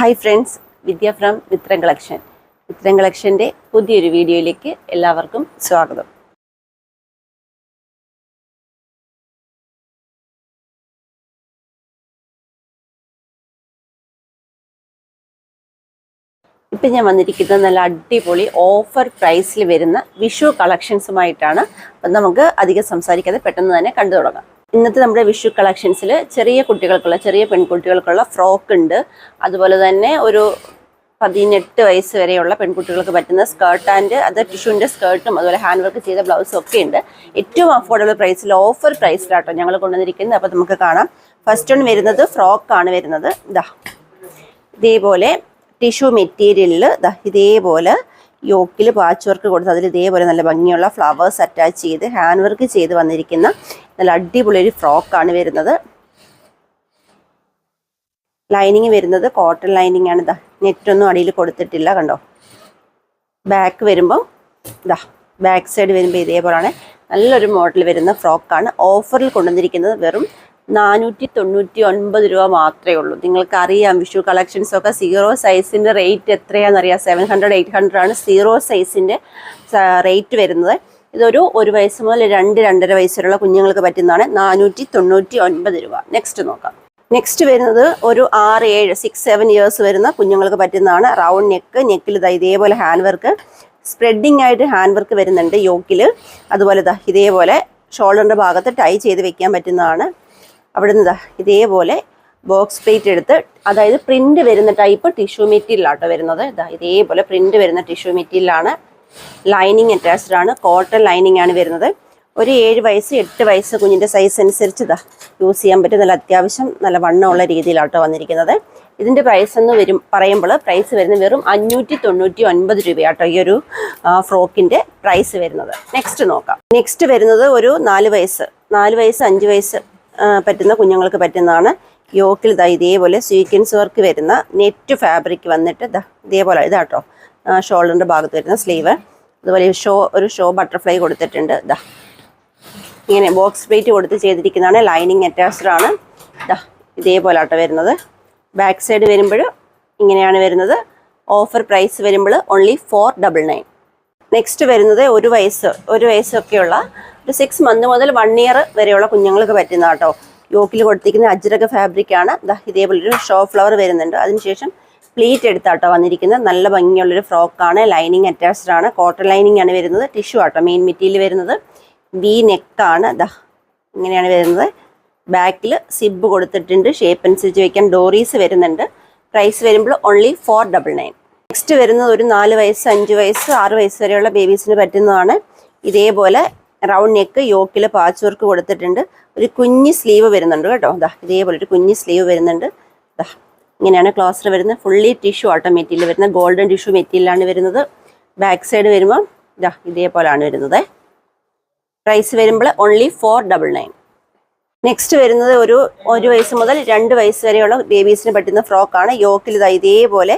Hi friends Vidya from Mithram collection. Mithram കളക്ഷന്റെ പുതിയൊരു വീഡിയോയിലേക്ക് എല്ലാവർക്കും സ്വാഗതം. ഇപ്പം ഞാൻ വന്നിരിക്കുന്നത് നല്ല അടിപൊളി ഓഫർ പ്രൈസിൽ വരുന്ന വിഷു കളക്ഷൻസുമായിട്ടാണ് നമുക്ക് അധികം സംസാരിക്കാതെ പെട്ടെന്ന് തന്നെ കണ്ടു തുടങ്ങാം. ഇന്നത്തെ നമ്മുടെ വിഷു കളക്ഷൻസിൽ ചെറിയ കുട്ടികൾക്കുള്ള ചെറിയ പെൺകുട്ടികൾക്കുള്ള ഫ്രോക്ക് ഉണ്ട്. അതുപോലെ തന്നെ ഒരു പതിനെട്ട് വയസ്സ് വരെയുള്ള പെൺകുട്ടികൾക്ക് പറ്റുന്ന സ്കേർട്ട് ആൻഡ് അത് ടിഷ്യൂവിന്റെ സ്കേർട്ടും അതുപോലെ ഹാൻഡ് വർക്ക് ചെയ്ത ബ്ലൗസും ഒക്കെ ഉണ്ട്. ഏറ്റവും അഫോർഡബിൾ പ്രൈസിൽ ഓഫർ പ്രൈസിലാട്ടോ ഞങ്ങൾ കൊണ്ടുവന്നിരിക്കുന്നത്. അപ്പോൾ നമുക്ക് കാണാം. ഫസ്റ്റ് ഒന്ന് വരുന്നത് ഫ്രോക്കാണ് വരുന്നത്. ഇതാ ഇതേപോലെ ടിഷ്യൂ മെറ്റീരിയലിൽ ഇതാ ഇതേപോലെ യോക്കിൽ പാച്ച് വർക്ക് കൊടുത്ത് അതിൽ ഇതേപോലെ നല്ല ഭംഗിയുള്ള ഫ്ലവേഴ്സ് അറ്റാച്ച് ചെയ്ത് ഹാൻഡ് വർക്ക് ചെയ്ത് വന്നിരിക്കുന്ന നല്ല അടിപൊളി ഒരു ഫ്രോക്കാണ് വരുന്നത്. ലൈനിങ് വരുന്നത് കോട്ടൺ ലൈനിങ് ആണ്. ഇതാ നെറ്റൊന്നും അടിയിൽ കൊടുത്തിട്ടില്ല കണ്ടോ? ബാക്ക് വരുമ്പോൾ ഇതാ ബാക്ക് സൈഡ് വരുമ്പോൾ ഇതേപോലെയാണ് നല്ലൊരു മോഡൽ വരുന്ന ഫ്രോക്കാണ്. ഓഫറിൽ കൊണ്ടുവന്നിരിക്കുന്നത് വെറും നാനൂറ്റി തൊണ്ണൂറ്റി ഒൻപത് രൂപ മാത്രമേ ഉള്ളൂ. നിങ്ങൾക്ക് അറിയാം വിഷു കളക്ഷൻസ് ഒക്കെ സീറോ സൈസിന്റെ റേറ്റ് എത്രയാണെന്നറിയാം. സെവൻ ഹൺഡ്രഡ് എയ്റ്റ് ഹൺഡ്രഡ് ആണ് സീറോ സൈസിന്റെ റേറ്റ് വരുന്നത്. ഇതൊരു ഒരു വയസ്സ് മുതൽ രണ്ട് രണ്ടര വയസ്സുള്ള കുഞ്ഞുങ്ങൾക്ക് പറ്റുന്നതാണ്. നാനൂറ്റി തൊണ്ണൂറ്റി ഒൻപത് രൂപ. നെക്സ്റ്റ് നോക്കാം. നെക്സ്റ്റ് വരുന്നത് ഒരു ആറ് ഏഴ് സിക്സ് സെവൻ ഇയേഴ്സ് വരുന്ന കുഞ്ഞുങ്ങൾക്ക് പറ്റുന്നതാണ്. റൗണ്ട് നെക്ക് നെക്കിൽ ഇതാ ഇതേപോലെ ഹാൻഡ് വർക്ക് സ്പ്രെഡിങ് ആയിട്ട് ഹാൻഡ് വർക്ക് വരുന്നുണ്ട് യോക്കിൽ അതുപോലെ ഇതാ ഇതേപോലെ ഷോൾഡറിന്റെ ഭാഗത്ത് ടൈ ചെയ്ത് വെക്കാൻ പറ്റുന്നതാണ്. അവിടെ നിന്ന് ഇതേപോലെ ബോക്സ് പ്ലേറ്റ് എടുത്ത് അതായത് പ്രിന്റ് വരുന്ന ടൈപ്പ് ടിഷ്യൂ മെറ്റീരിയലാട്ടോ വരുന്നത്. ഇതാ ഇതേപോലെ പ്രിന്റ് വരുന്ന ടിഷ്യൂ മെറ്റീരിയലാണ് ലൈനിങ് അറ്റാച്ച്ഡ് ആണ്. കോട്ടൺ ലൈനിങ് ആണ് വരുന്നത്. ഒരു ഏഴ് വയസ്സ് എട്ട് വയസ്സ് കുഞ്ഞിന്റെ സൈസ് അനുസരിച്ച് ഇതാ യൂസ് ചെയ്യാൻ പറ്റും നല്ല അത്യാവശ്യം നല്ല വണ്ണമുള്ള രീതിയിലാട്ടോ വന്നിരിക്കുന്നത്. ഇതിന്റെ പ്രൈസ് എന്ന് വരും പറയുമ്പോൾ പ്രൈസ് വരുന്നത് വെറും അഞ്ഞൂറ്റി തൊണ്ണൂറ്റി ഒൻപത് രൂപയാട്ടോ ഈ ഒരു ഫ്രോക്കിന്റെ പ്രൈസ് വരുന്നത്. നെക്സ്റ്റ് നോക്കാം. നെക്സ്റ്റ് വരുന്നത് ഒരു നാല് വയസ്സ് നാല് വയസ്സ് അഞ്ച് വയസ്സ് പറ്റുന്ന കുഞ്ഞുങ്ങൾക്ക് പറ്റുന്നതാണ്. യോക്കിൽ ഇതാ ഇതേപോലെ സ്വീക്വൻസ് വർക്ക് വരുന്ന നെറ്റ് ഫാബ്രിക് വന്നിട്ട് ഇതാ ഇതേപോലെ ഇതാട്ടോ. ഷോൾഡറിന്റെ ഭാഗത്ത് വരുന്ന സ്ലീവ്. അതുപോലെ ഷോ ഒരു ഷോ ബട്ടർഫ്ലൈ കൊടുത്തിട്ടുണ്ട്. ഇതാ ഇങ്ങനെ ബോക്സ് പ്ലേറ്റ് കൊടുത്ത് ചെയ്തിരിക്കുന്നതാണ്. ലൈനിങ് അറ്റാച്ച്ഡ് ആണ്. ഇതാ ഇതേപോലെ ആട്ടോ വരുന്നത്. ബാക്ക് സൈഡ് വരുമ്പോൾ ഇങ്ങനെയാണ് വരുന്നത്. ഓഫർ പ്രൈസ് വരുമ്പോൾ only four double nine next വരുന്നത് ഒരു വയസ്സ് ഒരു വയസ്സൊക്കെയുള്ള ഒരു സിക്സ് മന്ത് മുതൽ വൺ ഇയർ വരെയുള്ള കുഞ്ഞുങ്ങൾക്ക് പറ്റുന്ന കേട്ടോ യോക്കിൽ കൊടുത്തിരിക്കുന്ന അജ്രക ഫാബ്രിക് ആണ്. ഇതേപോലെ ഒരു ഷോ ഫ്ലവർ വരുന്നുണ്ട്. അതിനുശേഷം പ്ലീറ്റ് എടുത്താട്ടോ വന്നിരിക്കുന്നത്. നല്ല ഭംഗിയുള്ളൊരു ഫ്രോക്കാണ് ലൈനിങ് അറ്റാച്ച്ഡ് ആണ്. കോട്ടൺ ലൈനിങ് ആണ് വരുന്നത്. ടിഷ്യൂ ആട്ടോ മെയിൻ മെറ്റീരിയൽ വരുന്നത്. വി നെക്കാണ് ദാ ഇങ്ങനെയാണ് വരുന്നത്. ബാക്കിൽ സിബ് കൊടുത്തിട്ടുണ്ട്. ഷേപ്പ് അനുസരിച്ച് വയ്ക്കാൻ ഡോറീസ് വരുന്നുണ്ട്. പ്രൈസ് വരുമ്പോൾ only four double nine next വരുന്നത് ഒരു നാല് വയസ്സ് അഞ്ച് വയസ്സ് ആറ് വയസ്സ് വരെയുള്ള ബേബീസിന് പറ്റുന്നതാണ്. ഇതേപോലെ റൗണ്ട് നെക്ക് യോക്കിൽ പാച്ച് വർക്ക് കൊടുത്തിട്ടുണ്ട്. ഒരു കുഞ്ഞ് സ്ലീവ് വരുന്നുണ്ട് കേട്ടോ. ദാ ഇതേപോലെ ഒരു കുഞ്ഞ് സ്ലീവ് വരുന്നുണ്ട്. ദാ ഇങ്ങനെയാണ് ക്ലോസർ വരുന്നത്. ഫുള്ളി ടിഷ്യൂ ആട്ടോ മെറ്റീരിയൽ വരുന്നത് ഗോൾഡൻ ടിഷ്യൂ മെറ്റീരിയലാണ് വരുന്നത്. ബാക്ക് സൈഡ് വരുമ്പോൾ ഇതാ ഇതേപോലെയാണ് വരുന്നത്. പ്രൈസ് വരുമ്പോൾ only four double nine next വരുന്നത് ഒരു ഒരു വയസ്സ് മുതൽ രണ്ട് വയസ്സ് വരെയുള്ള ബേബീസിന് പറ്റുന്ന ഫ്രോക്കാണ് യോക്കിൽ ഇതാ ഇതേപോലെ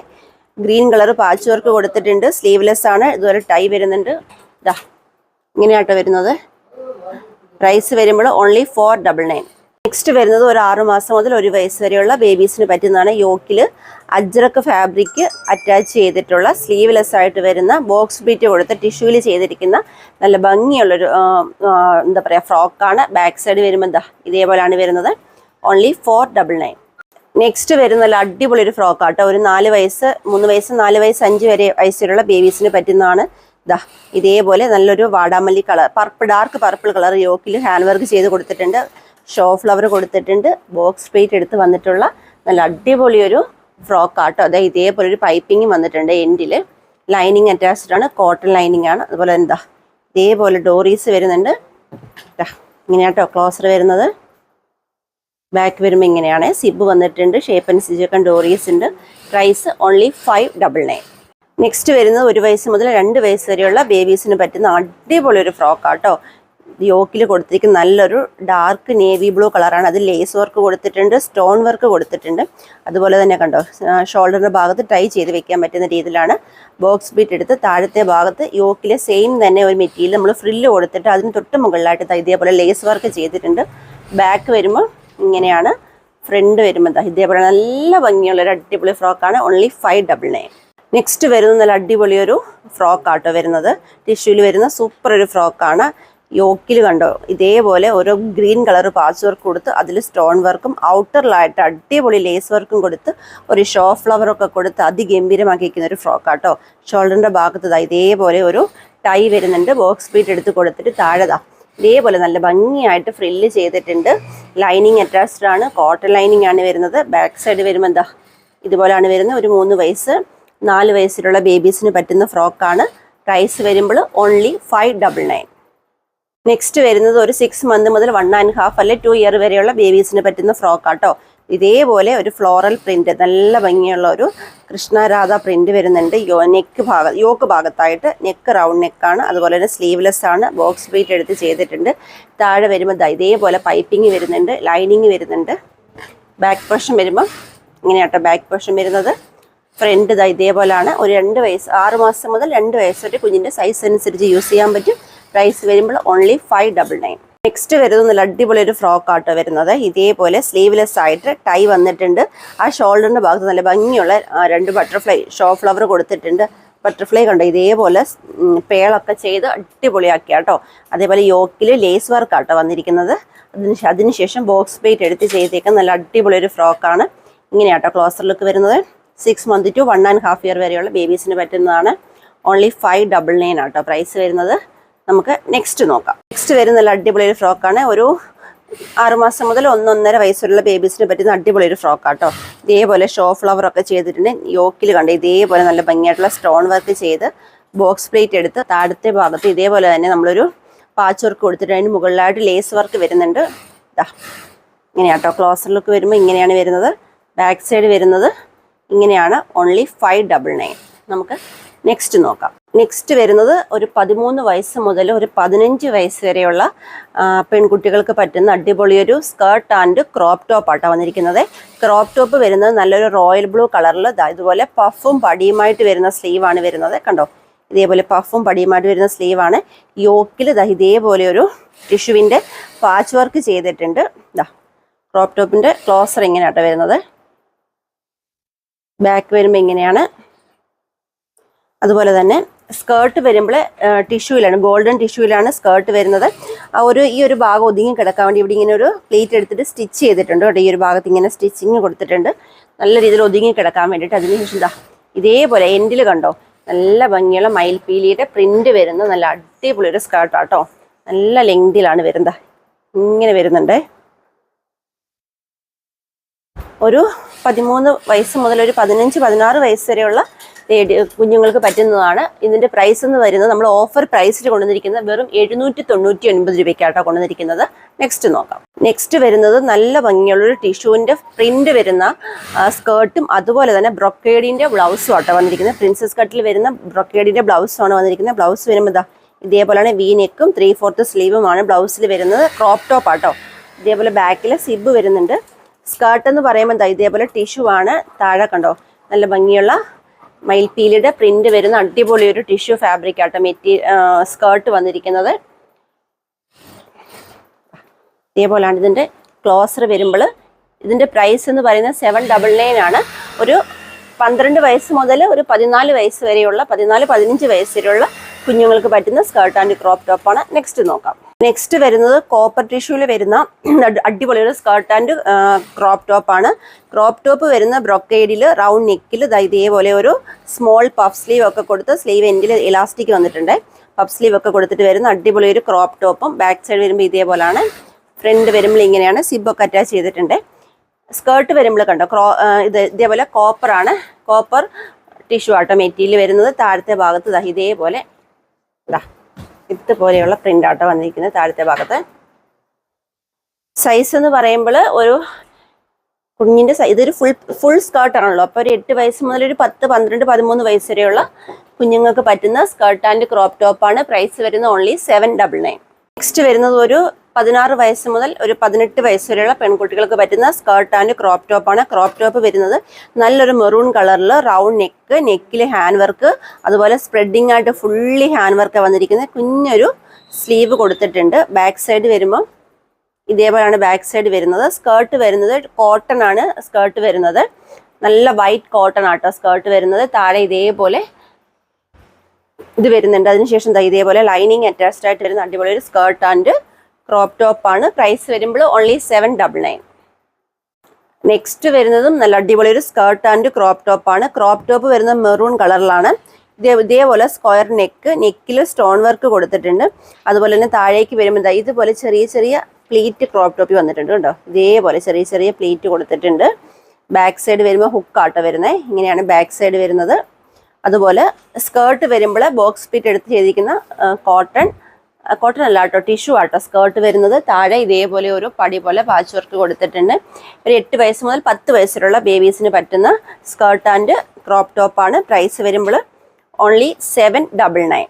ഗ്രീൻ കളർ പാച്ച് വർക്ക് കൊടുത്തിട്ടുണ്ട്. സ്ലീവ്ലെസ് ആണ്. ഇതുപോലെ ടൈ വരുന്നുണ്ട്. ഇതാ ഇങ്ങനെയാട്ടോ വരുന്നത്. പ്രൈസ് വരുമ്പോൾ only four double nine next വരുന്നത് ഒരു ആറു മാസം മുതൽ ഒരു വയസ്സ് വരെയുള്ള ബേബീസിന് പറ്റുന്നതാണ് യോക്കിൽ അജ്രക്ക് ഫാബ്രിക് അറ്റാച്ച് ചെയ്തിട്ടുള്ള സ്ലീവ്ലെസ് ആയിട്ട് വരുന്ന ബോക്സ് ബീറ്റ് കൊടുത്ത് ടിഷ്യൂവിൽ ചെയ്തിരിക്കുന്ന നല്ല ഭംഗിയുള്ളൊരു എന്താ പറയുക ഫ്രോക്കാണ് ബാക്ക് സൈഡ് വരുമ്പോൾ എന്താ ഇതേപോലെയാണ് വരുന്നത്. Only four double nine next വരുന്ന നല്ല അടിപൊളി ഒരു ഫ്രോക്ക് ആട്ടോ. ഒരു നാല് വയസ്സ് മൂന്ന് വയസ്സ് നാല് വയസ്സ് അഞ്ച് വരെ വയസ്സിലുള്ള ബേബീസിന് പറ്റുന്നതാണ്. ദാ ഇതേപോലെ നല്ലൊരു വാടാമല്ലി colour purple dark purple colour യോക്കിൽ hand work ചെയ്ത് കൊടുത്തിട്ടുണ്ട്. ഷോ ഫ്ലവർ കൊടുത്തിട്ടുണ്ട്. ബോക്സ് പ്ലേറ്റ് എടുത്ത് വന്നിട്ടുള്ള നല്ല അടിപൊളി ഒരു ഫ്രോക്ക് ആട്ടോ. അതായത് ഇതേപോലെ ഒരു പൈപ്പിംഗ് വന്നിട്ടുണ്ട് എൻഡിൽ ലൈനിങ് അറ്റാച്ച്ഡ് ആണ്. കോട്ടൺ ലൈനിങ് ആണ്. അതുപോലെ എന്താ? ഇതേപോലെ ഡോറീസ് വരുന്നുണ്ട്. ഇങ്ങനെയാട്ടോ ക്ലോസർ വരുന്നത്. ബാക്ക് വരുമ്പോൾ ഇങ്ങനെയാണ്. സിബ് വന്നിട്ടുണ്ട്. ഷേപ്പ് അനുസരിച്ചൊക്കെ ഡോറീസ് ഉണ്ട്. Price only five double nine next വരുന്നത് ഒരു വയസ്സ് മുതൽ രണ്ട് വയസ്സ് വരെയുള്ള ബേബീസിന് പറ്റുന്ന അടിപൊളി ഒരു ഫ്രോക്ക് ആട്ടോ. യോക്കിൽ കൊടുത്തിരിക്കുന്ന നല്ലൊരു ഡാർക്ക് നേവി ബ്ലൂ കളറാണ് അത് ലേസ് വർക്ക് കൊടുത്തിട്ടുണ്ട് സ്റ്റോൺ വർക്ക് കൊടുത്തിട്ടുണ്ട്. അതുപോലെ തന്നെ കണ്ടോ ഷോൾഡറിന്റെ ഭാഗത്ത് ടൈ ചെയ്ത് വെക്കാൻ പറ്റുന്ന രീതിയിലാണ്. ബോക്സ് ബീറ്റ് എടുത്ത് താഴത്തെ ഭാഗത്ത് യോക്കിലെ സെയിം തന്നെ ഒരു മെറ്റീരിയൽ നമ്മൾ ഫ്രില്ല് കൊടുത്തിട്ട് അതിന് തൊട്ട് മുകളിലായിട്ട് ഇതേപോലെ ലേസ് വർക്ക് ചെയ്തിട്ടുണ്ട്. ബാക്ക് വരുമ്പോൾ ഇങ്ങനെയാണ് ഫ്രണ്ട് വരുമ്പോൾ ഇതേപോലെ നല്ല ഭംഗിയുള്ള ഒരു അടിപൊളി ഫ്രോക്കാണ് only five double nine next വരുന്ന നല്ല അടിപൊളിയൊരു ഫ്രോക്കാട്ടോ ഫ്രോക്ക് വരുന്നത്. ടിഷ്യൂവിൽ വരുന്ന സൂപ്പർ ഒരു ഫ്രോക്കാണ് യോക്കിൽ കണ്ടോ? ഇതേപോലെ ഓരോ ഗ്രീൻ കളർ പാച്ച് വർക്ക് കൊടുത്ത് അതിൽ സ്റ്റോൺ വർക്കും ഔട്ടറിലായിട്ട് അടിപൊളി ലേസ് വർക്കും കൊടുത്ത് ഒരു ഷോ ഫ്ലവറൊക്കെ കൊടുത്ത് അതിഗംഭീരമാക്കിയിരിക്കുന്ന ഒരു ഫ്രോക്ക് ആട്ടോ. ഷോൾഡറിന്റെ ഭാഗത്ത് ഇതാ ഇതേപോലെ ഒരു ടൈ വരുന്നുണ്ട്. ബോക്സ് ബീറ്റ് എടുത്ത് കൊടുത്തിട്ട് താഴെതാ ഇതേപോലെ നല്ല ഭംഗിയായിട്ട് ഫ്രില്ല് ചെയ്തിട്ടുണ്ട്. ലൈനിങ് അറ്റാച്ച്ഡ് ആണ്. കോട്ടൺ ലൈനിങ് ആണ് വരുന്നത്. ബാക്ക് സൈഡ് വരുമ്പോൾ എന്താ? ഇതുപോലെയാണ് വരുന്നത്. ഒരു മൂന്ന് വയസ്സ് നാല് വയസ്സിലുള്ള ബേബീസിന് പറ്റുന്ന ഫ്രോക്കാണ്. പ്രൈസ് വരുമ്പോൾ only five double nine next വരുന്നത് ഒരു സിക്സ് മന്ത് മുതൽ വൺ ആൻഡ് ഹാഫ് അല്ലെ ടു ഇയർ വരെയുള്ള ബേബീസിന് പറ്റുന്ന ഫ്രോക്ക് ആട്ടോ. ഇതേപോലെ ഒരു ഫ്ലോറൽ പ്രിന്റ് നല്ല ഭംഗിയുള്ള ഒരു കൃഷ്ണരാധ പ്രിന്റ് വരുന്നുണ്ട്. യോ നെക്ക് ഭാഗ യോക്ക് ഭാഗത്തായിട്ട് നെക്ക് റൗണ്ട് നെക്കാണ് അതുപോലെ തന്നെ സ്ലീവ്ലെസ് ആണ്. ബോക്സ് ബീറ്റ് എടുത്ത് ചെയ്തിട്ടുണ്ട്. താഴെ വരുമ്പോൾ ഇതേപോലെ പൈപ്പിംഗ് വരുന്നുണ്ട്. ലൈനിങ് വരുന്നുണ്ട്. ബാക്ക് പോർഷൻ വരുമ്പോൾ ഇങ്ങനെയാട്ടോ ബാക്ക് പോർഷൻ വരുന്നത്. ഫ്രണ്ട് ഇതാ ഇതേപോലെയാണ് ഒരു രണ്ട് വയസ്സ് ആറ് മാസം മുതൽ രണ്ട് വയസ്സ് വരെ കുഞ്ഞിന്റെ സൈസ് അനുസരിച്ച് യൂസ് ചെയ്യാൻ പറ്റും. പ്രൈസ് വരുമ്പോൾ only five double nine next വരുന്നത് നല്ല അടിപൊളി ഒരു ഫ്രോക്ക് ആട്ടോ വരുന്നത്. ഇതേപോലെ സ്ലീവ്ലെസ് ആയിട്ട് ടൈ വന്നിട്ടുണ്ട്. ആ ഷോൾഡറിന്റെ ഭാഗത്ത് നല്ല ഭംഗിയുള്ള രണ്ട് ബട്ടർഫ്ലൈ ഷോ ഫ്ലവർ കൊടുത്തിട്ടുണ്ട്. ബട്ടർഫ്ലൈ കണ്ടോ? ഇതേപോലെ പേളൊക്കെ ചെയ്ത് അടിപൊളിയാക്കി കേട്ടോ അതേപോലെ യോക്കിൽ ലേസ് വർക്ക് ആട്ടോ വന്നിരിക്കുന്നത്. അതിന് അതിനുശേഷം ബോക്സ് പ്ലേറ്റ് എടുത്ത് ചെയ്തേക്കുന്ന നല്ല അടിപൊളി ഒരു ഫ്രോക്കാണ് ഇങ്ങനെയാട്ടോ ക്ലോസർ ലുക്ക് വരുന്നത്. Six month to one and half year വരെയുള്ള ബേബീസിന് പറ്റുന്നതാണ്. ഓൺലി ഫൈവ് ഡബിൾ നയൻ ആട്ടോ പ്രൈസ് വരുന്നത്. നമുക്ക് നെക്സ്റ്റ് നോക്കാം. നെക്സ്റ്റ് വരുന്ന നല്ല അടിപൊളി ഒരു ഫ്രോക്കാണ് ഒരു ആറുമാസം മുതൽ ഒന്നൊന്നര വയസ്സുള്ള ബേബീസിന് പറ്റുന്ന അടിപൊളി ഒരു ഫ്രോക്കാട്ടോ ഇതേപോലെ ഷോ ഫ്ലവർ ഒക്കെ ചെയ്തിട്ടുണ്ട്. യോക്കിൽ കണ്ട് ഇതേപോലെ നല്ല ഭംഗിയായിട്ടുള്ള സ്റ്റോൺ വർക്ക് ചെയ്ത് ബോക്സ് പ്ലേറ്റ് എടുത്ത് താഴത്തെ ഭാഗത്ത് ഇതേപോലെ തന്നെ നമ്മളൊരു പാച്ച് വർക്ക് കൊടുത്തിട്ട് അതിന് മുകളിലായിട്ട് ലേസ് വർക്ക് വരുന്നുണ്ട്. ഇതാ ഇങ്ങനെയാട്ടോ. ക്ലോസർ ലുക്ക് വരുമ്പോൾ ഇങ്ങനെയാണ് വരുന്നത്. ബാക്ക് സൈഡ് വരുന്നത് ഇങ്ങനെയാണ്. ഓൺലി ഫൈവ് ഡബിൾ നയൻ നമുക്ക് നെക്സ്റ്റ് നോക്കാം. നെക്സ്റ്റ് വരുന്നത് ഒരു പതിമൂന്ന് വയസ്സ് മുതൽ ഒരു പതിനഞ്ച് വയസ്സ് വരെയുള്ള പെൺകുട്ടികൾക്ക് പറ്റുന്ന അടിപൊളിയൊരു സ്കേർട്ട് ആൻഡ് ക്രോപ്പ് ടോപ്പ് ആട്ടോ വന്നിരിക്കുന്നത്. ക്രോപ്പ് ടോപ്പ് വരുന്നത് നല്ലൊരു റോയൽ ബ്ലൂ കളറിൽ ഇതുപോലെ പഫും പടിയുമായിട്ട് വരുന്ന സ്ലീവാണ് വരുന്നത്. കണ്ടോ? ഇതേപോലെ പഫും പടിയുമായിട്ട് വരുന്ന സ്ലീവാണ് യോക്കിൽ ദാ ഇതേപോലെ ഒരു ടിഷുവിന്റെ പാച്ച് വർക്ക് ചെയ്തിട്ടുണ്ട്. ദാ ക്രോപ്പ് ടോപ്പിന്റെ ക്ലോസർ ഇങ്ങനെയാട്ടോ വരുന്നത്. ബാക്ക് വരുമ്പോൾ ഇങ്ങനെയാണ്. അതുപോലെ തന്നെ സ്കേർട്ട് വരുമ്പോൾ ടിഷ്യൂയിലാണ് ഗോൾഡൻ ടിഷ്യൂയിലാണ് സ്കേർട്ട് വരുന്നത്. ഒരു ഈ ഒരു ഭാഗം ഒതുങ്ങി കിടക്കാൻ വേണ്ടി ഇവിടെ ഇങ്ങനെ ഒരു പ്ലേറ്റ് എടുത്തിട്ട് സ്റ്റിച്ച് ചെയ്തിട്ടുണ്ട് കേട്ടോ. ഈ ഒരു ഭാഗത്ത് ഇങ്ങനെ സ്റ്റിച്ചിങ് കൊടുത്തിട്ടുണ്ട്. നല്ല രീതിയിൽ ഒതുങ്ങി കിടക്കാൻ വേണ്ടിയിട്ട് അതിനുശേഷം ഇതാ ഇതേപോലെ എൻഡിൽ കണ്ടോ? നല്ല ഭംഗിയുള്ള മയിൽപീലിയുടെ പ്രിന്റ് വരുന്ന നല്ല അടിപൊളി ഒരു സ്കേർട്ടാട്ടോ നല്ല ലെങ്തിലാണ് വരുന്നത് ഇങ്ങനെ വരുന്നുണ്ട്. ഒരു പതിമൂന്ന് വയസ്സ് മുതൽ ഒരു പതിനഞ്ച് പതിനാറ് വയസ്സ് വരെയുള്ള ലേഡി കുഞ്ഞുങ്ങൾക്ക് പറ്റുന്നതാണ്. ഇതിന്റെ പ്രൈസ് എന്ന് വരുന്നത് നമ്മൾ ഓഫർ പ്രൈസിൽ കൊണ്ടുവന്നിരിക്കുന്നത് വെറും എഴുന്നൂറ്റി തൊണ്ണൂറ്റി ഒൻപത് രൂപയ്ക്കാട്ടോ കൊണ്ടുവന്നിരിക്കുന്നത്. നെക്സ്റ്റ് നോക്കാം. നെക്സ്റ്റ് വരുന്നത് നല്ല ഭംഗിയുള്ളൊരു ടിഷ്യൂവിന്റെ പ്രിന്റ് വരുന്ന സ്കേർട്ടും അതുപോലെ തന്നെ ബ്രൊക്കേഡിന്റെ ബ്ലൗസും ആട്ടോ വന്നിരിക്കുന്നത്. പ്രിൻസസ് കട്ടിൽ വരുന്ന ബ്രൊക്കേഡിന്റെ ബ്ലൗസാണ് വന്നിരിക്കുന്നത്. ബ്ലൗസ് വരുമ്പോൾ ഇതാ ഇതേപോലെയാണ് വി നെക്കും ത്രീ ഫോർത്ത് സ്ലീവുമാണ് ബ്ലൗസിൽ വരുന്നത്. ക്രോപ്പ് ടോപ്പ് ആട്ടോ. ഇതേപോലെ ബാക്കിൽ സിബ് വരുന്നുണ്ട്. സ്കേർട്ട് എന്ന് പറയുമ്പോൾ ഇതേപോലെ ടിഷ്യൂ ആണ്. താഴെ കണ്ടോ? നല്ല ഭംഗിയുള്ള മയിൽപീലിയുടെ പ്രിന്റ് വരുന്ന അടിപൊളി ഒരു ടിഷ്യൂ ഫാബ്രിക് ആട്ടോ മെറ്റീ സ്കേർട്ട് വന്നിരിക്കുന്നത്. ഇതേപോലാണ് ഇതിന്റെ ക്ലോസർ വരുമ്പോൾ ഇതിന്റെ പ്രൈസ് എന്ന് പറയുന്നത് സെവൻ ഡബിൾ നയൻ ആണ്. ഒരു പന്ത്രണ്ട് വയസ്സ് മുതൽ ഒരു പതിനാല് വയസ്സ് വരെയുള്ള പതിനാല് പതിനഞ്ച് വയസ്സ് വരെയുള്ള കുഞ്ഞുങ്ങൾക്ക് പറ്റുന്ന സ്കേർട്ട് ആൻഡ് ക്രോപ്പ് ടോപ്പാണ്. നെക്സ്റ്റ് നോക്കാം. നെക്സ്റ്റ് വരുന്നത് കോപ്പർ ടിഷ്യൂവിൽ വരുന്ന അടിപൊളിയുള്ള സ്കേർട്ട് ആൻഡ് ക്രോപ്പ് ടോപ്പാണ് ക്രോപ്പ് ടോപ്പ് വരുന്ന ബ്രൊക്കേഡിൽ റൗണ്ട് നെക്കിൽ ഇതേപോലെ ഒരു സ്മോൾ പഫ് സ്ലീവ് ഒക്കെ കൊടുത്ത് സ്ലീവ് എൻഡിൽ ഇലാസ്റ്റിക് വന്നിട്ടുണ്ട്. പഫ് സ്ലീവ് ഒക്കെ കൊടുത്തിട്ട് വരുന്ന അടിപൊളി ഒരു ക്രോപ്പ് ടോപ്പും ബാക്ക് സൈഡ് വരുമ്പോൾ ഇതേപോലെയാണ് ഫ്രണ്ട് വരുമ്പോൾ ഇങ്ങനെയാണ് സിബൊക്കെ അറ്റാച്ച് ചെയ്തിട്ടുണ്ട്. സ്കേർട്ട് വരുമ്പോൾ കണ്ടോ ക്രോ ഇത് ഇതേപോലെ കോപ്പറാണ് കോപ്പർ ടിഷ്യൂ ആട്ടോ മെറ്റീരിയൽ വരുന്നത്. താഴത്തെ ഭാഗത്ത് ഇതേപോലെ ഇതാ ഇതുപോലെയുള്ള പ്രിന്റ് ആട്ടോ വന്നിരിക്കുന്നത് താഴത്തെ ഭാഗത്ത്. സൈസ് എന്ന് പറയുമ്പോൾ ഒരു കുഞ്ഞിന്റെ സൈ ഇതൊരു ഫുൾ ഫുൾ സ്കേർട്ട് ആണല്ലോ. അപ്പോൾ ഒരു എട്ട് വയസ്സ് മുതൽ ഒരു പത്ത് പന്ത്രണ്ട് പതിമൂന്ന് വയസ്സ് വരെയുള്ള കുഞ്ഞുങ്ങൾക്ക് പറ്റുന്ന സ്കേർട്ട് ആൻഡ് ക്രോപ്പ് ടോപ്പാണ് പ്രൈസ് വരുന്നത് only seven double nine next വരുന്നത് ഒരു പതിനാറ് വയസ്സ് മുതൽ ഒരു പതിനെട്ട് വയസ്സ് വരെയുള്ള പെൺകുട്ടികൾക്ക് പറ്റുന്ന സ്കേർട്ട് ആൻഡ് ക്രോപ്പ് ടോപ്പാണ് ക്രോപ്പ് ടോപ്പ് വരുന്നത് നല്ലൊരു മെറൂൺ കളറിൽ റൗണ്ട് നെക്ക് നെക്കിൽ ഹാൻഡ് വർക്ക് അതുപോലെ സ്പ്രെഡിങ് ആയിട്ട് ഫുള്ളി ഹാൻഡ് വർക്ക് വന്നിരിക്കുന്നത്. കുഞ്ഞൊരു സ്ലീവ് കൊടുത്തിട്ടുണ്ട്. ബാക്ക് സൈഡ് വരുമ്പോൾ ഇതേപോലെയാണ് ബാക്ക് സൈഡ് വരുന്നത്. സ്കേർട്ട് വരുന്നത് കോട്ടൺ ആണ് സ്കേർട്ട് വരുന്നത്. നല്ല വൈറ്റ് കോട്ടൺ ആട്ടോ സ്കേർട്ട് വരുന്നത്. താഴെ ഇതേപോലെ ഇത് വരുന്നുണ്ട്. അതിനുശേഷം ഇതേപോലെ ലൈനിങ് അറ്റാച്ച്ഡ് ആയിട്ട് വരുന്ന അടിപൊളി ഒരു സ്കേർട്ട് ആൻഡ് ക്രോപ്പ് ടോപ്പ് ആണ്. പ്രൈസ് വരുമ്പോൾ only seven double nine next വരുന്നതും നല്ല അടിപൊളി ഒരു സ്കേർട്ട് ആൻഡ് ക്രോപ്പ് ടോപ്പ് ആണ്. ക്രോപ്പ് ടോപ്പ് വരുന്നത് മെറൂൺ കളറിലാണ് ഇതേ ഇതേപോലെ സ്ക്വയർ നെക്ക് നെക്കിൽ സ്റ്റോൺ വർക്ക് കൊടുത്തിട്ടുണ്ട്. അതുപോലെ തന്നെ താഴേക്ക് വരുമ്പോൾ ഇതുപോലെ ചെറിയ ചെറിയ പ്ലീറ്റ് ക്രോപ്പ് ടോപ്പ് വന്നിട്ടുണ്ട് കേട്ടോ ഇതേപോലെ ചെറിയ ചെറിയ പ്ലീറ്റ് കൊടുത്തിട്ടുണ്ട്. ബാക്ക് സൈഡ് വരുമ്പോൾ ഹുക്കാട്ടോ വരുന്നത്. ഇങ്ങനെയാണ് ബാക്ക് സൈഡ് വരുന്നത്. അതുപോലെ സ്കേർട്ട് വരുമ്പോൾ ബോക്സ് പിറ്റ് എടുത്ത് ചെയ്തിരിക്കുന്ന കോട്ടൺ കോട്ടൺ അല്ല കേട്ടോ ടിഷ്യൂ ആട്ടോ സ്കേർട്ട് വരുന്നത്. താഴെ ഇതേപോലെ ഒരു പടി പോലെ പാച്ച് വർക്ക് കൊടുത്തിട്ടുണ്ട്. ഒരു എട്ട് വയസ്സ് മുതൽ പത്ത് വയസ്സിലുള്ള ബേബീസിന് പറ്റുന്ന സ്കേർട്ട് ആൻഡ് ക്രോപ്പ് ടോപ്പാണ് പ്രൈസ് വരുമ്പോൾ only seven double nine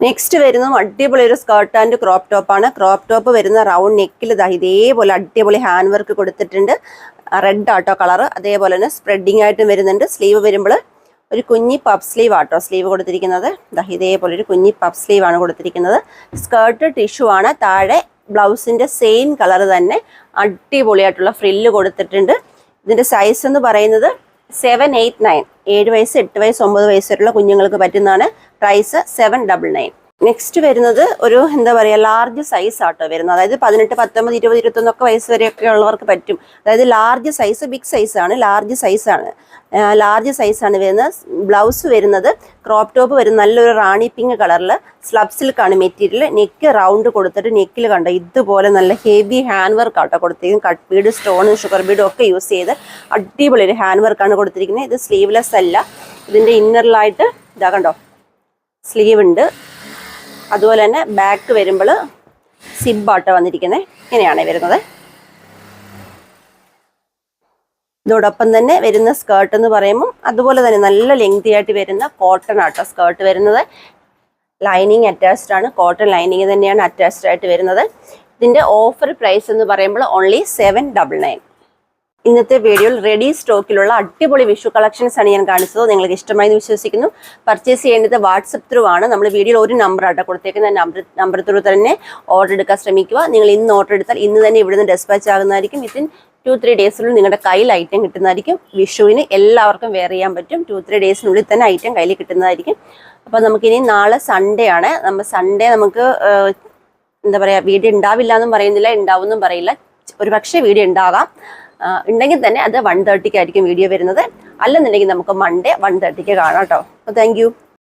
next വരുന്നതും അടിപൊളി ഒരു സ്കേർട്ട് ആൻഡ് ക്രോപ്പ് ടോപ്പാണ് ക്രോപ്പ് ടോപ്പ് വരുന്ന റൗണ്ട് നെക്കിൽ ഇതാ ഇതേപോലെ അടിപൊളി ഹാൻഡ് വർക്ക് കൊടുത്തിട്ടുണ്ട്. റെഡ് ആട്ടോ കളർ അതേപോലെ തന്നെ സ്പ്രെഡിങ് ആയിട്ടും വരുന്നുണ്ട്. സ്ലീവ് വരുമ്പോൾ ഒരു കുഞ്ഞി പപ്പ് സ്ലീവ് ആട്ടോ സ്ലീവ് കൊടുത്തിരിക്കുന്നത്. ഇതേപോലെ ഒരു കുഞ്ഞി പപ്പ് സ്ലീവ് ആണ് കൊടുത്തിരിക്കുന്നത്. സ്കേർട്ട് ടിഷ്യൂ ആണ്. താഴെ ബ്ലൗസിന്റെ സെയിം കളർ തന്നെ അടിപൊളിയായിട്ടുള്ള ഫ്രില്ല് കൊടുത്തിട്ടുണ്ട്. ഇതിന്റെ സൈസ് എന്ന് പറയുന്നത് സെവൻ എയ്റ്റ് നയൻ ഏഴ് വയസ്സ് എട്ട് വയസ്സ് ഒമ്പത് വയസ്സ് വരെയുള്ള കുഞ്ഞുങ്ങൾക്ക് പറ്റുന്നതാണ്. Price seven double nine next വരുന്നത് ഒരു എന്താ പറയുക ലാർജ് സൈസ് ആട്ടോ വരുന്നത്. അതായത് പതിനെട്ട് പത്തൊമ്പത് ഇരുപത് ഇരുപത്തൊന്നൊക്കെ വയസ്സ് വരെയൊക്കെ ഉള്ളവർക്ക് പറ്റും. അതായത് ലാർജ് സൈസ് ബിഗ് സൈസ് ആണ് ലാർജ് സൈസ് ആണ്. ലാർജ് സൈസ് ആണ് വരുന്നത്. ബ്ലൗസ് വരുന്നത് ക്രോപ്പ് ടോപ്പ് വരുന്ന നല്ലൊരു റാണി പിങ്ക് കളറിൽ സ്ലബ് സിൽക്കാണ് മെറ്റീരിയൽ നെക്ക് റൗണ്ട് കൊടുത്തിട്ട് നെക്കിൽ കണ്ട ഇതുപോലെ നല്ല ഹെവി ഹാൻഡ് വർക്ക് ആട്ടോ കൊടുത്തിരിക്കുന്നത്. കട്ട് ബീഡ് സ്റ്റോണും ഷുഗർ ബീഡും ഒക്കെ യൂസ് ചെയ്ത് അടിപൊളി ഒരു ഹാൻഡ് വർക്കാണ് കൊടുത്തിരിക്കുന്നത്. ഇത് സ്ലീവ്ലെസ് അല്ല. ഇതിന്റെ ഇന്നറിലായിട്ട് ഇതാ കണ്ടോ സ്ലീവ് ഉണ്ട്. അതുപോലെ തന്നെ ബാക്ക് വരുമ്പോൾ സിബാട്ടോ വന്നിരിക്കുന്നത് ഇങ്ങനെയാണ് വരുന്നത്. ഇതോടൊപ്പം തന്നെ വരുന്ന സ്കേർട്ട് എന്ന് പറയുമ്പോൾ അതുപോലെ തന്നെ നല്ല ലെങ്തി ആയിട്ട് വരുന്ന കോട്ടൺ ആട്ടോ സ്കേർട്ട് വരുന്നത്. ലൈനിങ് അറ്റാച്ച്ഡ് ആണ്. കോട്ടൺ ലൈനിങ് തന്നെയാണ് അറ്റാച്ച്ഡ് ആയിട്ട് വരുന്നത്. ഇതിന്റെ ഓഫർ പ്രൈസ് എന്ന് പറയുമ്പോൾ ഓൺലി സെവൻ ഡബിൾ നയൻ ഇന്നത്തെ വീഡിയോയിൽ റെഡി സ്റ്റോക്കിലുള്ള അടിപൊളി വിഷു കളക്ഷൻസ് ആണ് ഞാൻ കാണിച്ചത്. നിങ്ങൾക്ക് ഇഷ്ടമായി എന്ന് വിശ്വസിക്കുന്നു. പർച്ചേസ് ചെയ്യേണ്ടത് വാട്സപ്പ് ത്രൂ ആണ്. നമ്മൾ വീഡിയോയിൽ ഒരു നമ്പർ ആട്ടോ കൊടുത്തേക്കുന്ന നമ്പർ നമ്പർ ത്രൂ തന്നെ ഓർഡർ എടുക്കാൻ ശ്രമിക്കുക. നിങ്ങൾ ഇന്ന് ഓർഡർ എടുത്താൽ ഇന്ന് തന്നെ ഇവിടുന്ന് ഡെസ്പാച്ച് ആകുന്നതായിരിക്കും. വിത്തിൻ ടു ത്രീ ഡേയ്സിനുള്ളിൽ നിങ്ങളുടെ കയ്യിൽ ഐറ്റം കിട്ടുന്നതായിരിക്കും. വിഷുവിന് എല്ലാവർക്കും വെയർ ചെയ്യാൻ പറ്റും. ടു ത്രീ ഡേയ്സിനുള്ളിൽ തന്നെ ഐറ്റം കയ്യിൽ കിട്ടുന്നതായിരിക്കും. അപ്പോൾ നമുക്കിനി നാളെ സൺഡേ ആണ്. നമ്മൾ സൺഡേ നമുക്ക് എന്താ പറയുക വീഡിയോ ഉണ്ടാവില്ല എന്നും പറയുന്നില്ല ഉണ്ടാവും എന്നും പറയില്ല. ഒരു പക്ഷേ വീഡിയോ ഉണ്ടാകാം. ഉണ്ടെങ്കിൽ തന്നെ അത് വൺ തേർട്ടിക്കായിരിക്കും വീഡിയോ വരുന്നത്. അല്ലെന്നുണ്ടെങ്കിൽ നമുക്ക് മൺഡേ വൺ തേർട്ടിക്ക് കാണാം കേട്ടോ അപ്പോൾ താങ്ക്